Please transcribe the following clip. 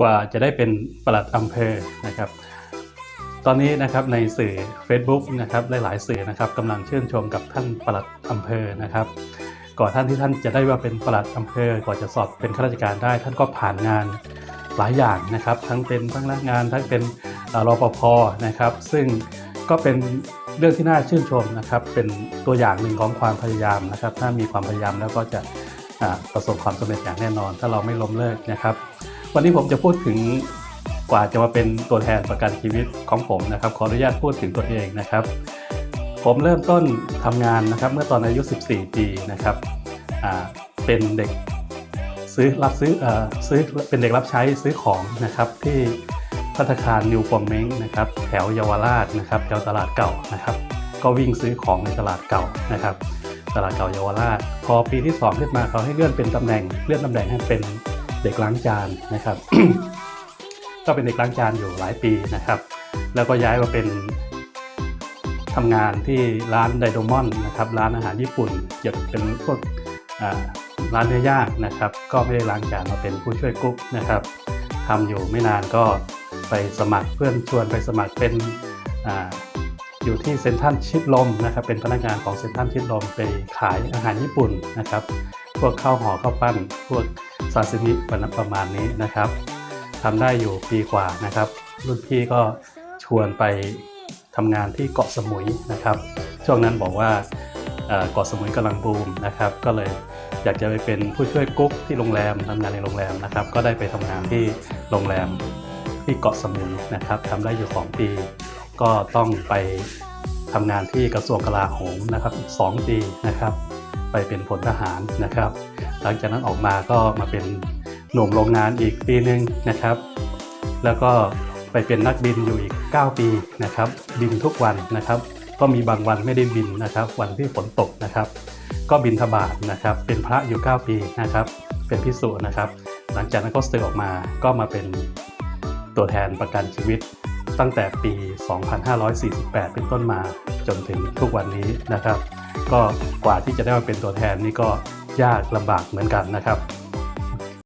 กว่าจะได้เป็นปลัดอำเภอนะครับ ตอนนี้นะครับในสื่อ Facebook นะครับหลายๆสื่อนะครับกำลังชื่นชมกับท่านปลัดอำเภอนะครับ ก่อนท่านที่ท่านจะได้ว่าเป็นปลัดอำเภอก่อนจะสอบเป็นข้าราชการได้ ท่านก็ผ่านงานหลายอย่างนะครับ ทั้งเป็นพนักงานทั้งเป็นเอ่อรปภนะครับ ซึ่งก็เป็นเรื่องที่น่าชื่นชมนะครับ เป็นตัวอย่างหนึ่งของความพยายามนะครับ ถ้ามีความพยายามแล้วก็จะประสบความสำเร็จอย่างแน่นอน ถ้าเราไม่ล้มเลิกนะครับ วันนี้ผมจะพูดถึงกว่าจะมาเป็นตัวแทนประกันชีวิตของผมนะครับ ขออนุญาตพูดถึงตัวเองนะครับ ผมเริ่มต้นทำงานนะครับ เมื่อตอนอายุ 14 ปีนะครับเป็นเด็กซื้อรับซื้ออซื้อเป็นเด็กรับใช้ซื้อของนะครับที่พัฒคารนิวปอมเม้งนะครับ แถวเยาวราชนะครับแถวตลาดเก่านะครับ ก็วิ่งซื้อของในตลาดเก่านะครับ ตลาดเก่าเยาวราช พอปีที่ 2 ขึ้นมาเขาให้เลื่อนเป็นตำแหน่งเลื่อนตำแหน่งให้เป็น เด็กล้างจานนะครับ ก็เป็นเด็กล้างจานอยู่หลายปีนะครับ แล้วก็ย้ายมาเป็นทำงานที่ร้านไดโดมอนนะครับร้านอาหารญี่ปุ่นเกี่ยวกับเป็นพวกร้านเนื้อย่างนะครับ ก็ไม่ได้ล้างจานมาเป็นผู้ช่วยกุ๊กนะครับทำอยู่ไม่นานก็ไปสมัครเพื่อนชวนไปสมัครเป็นออยู่ที่เซ็นทรัลชิดลมนะครับ เป็นพนักงานของเซ็นทรัลชิดลมไปขายอาหารญี่ปุ่นนะครับ พวกข้าวห่อข้าวปั้นพวก ซาซิมิประมาณนี้นะครับทำได้อยู่ปีกว่านะครับ รุ่นพี่ก็ชวนไปทำงานที่เกาะสมุยนะครับ ช่วงนั้นบอกว่าเกาะสมุยกำลังบูมนะครับ ก็เลยอยากจะไปเป็นผู้ช่วยกุ๊กที่โรงแรมทำงานในโรงแรมนะครับ ก็ได้ไปทำงานที่โรงแรมที่เกาะสมุยนะครับทำได้อยู่สองปี ก็ต้องไปทำงานที่กระทรวงกลาโหมนะครับอีก2ปีนะครับ ไปเป็นพลทหารนะครับ หลังจากนั้นออกมาก็มาเป็นหนุ่มโรงงานอีกปีหนึ่งนะครับ แล้วก็ไปเป็นนักบินอยู่อีก 9 ปีนะครับ บินทุกวันนะครับ ก็มีบางวันไม่ได้บินนะครับ วันที่ฝนตกนะครับ ก็บินทบาทนะครับ เป็นพระอยู่ 9 ปีนะครับ เป็นพิสุนะครับ หลังจากนั้นก็สึกออกมาก็มาเป็นตัวแทนประกันชีวิตตั้งแต่ปี 2548 เป็นต้นมาจนถึงทุกวันนี้นะครับ ก็กว่าที่จะได้มาเป็นตัวแทนนี่ก็ ยากลำบากเหมือนกันนะครับ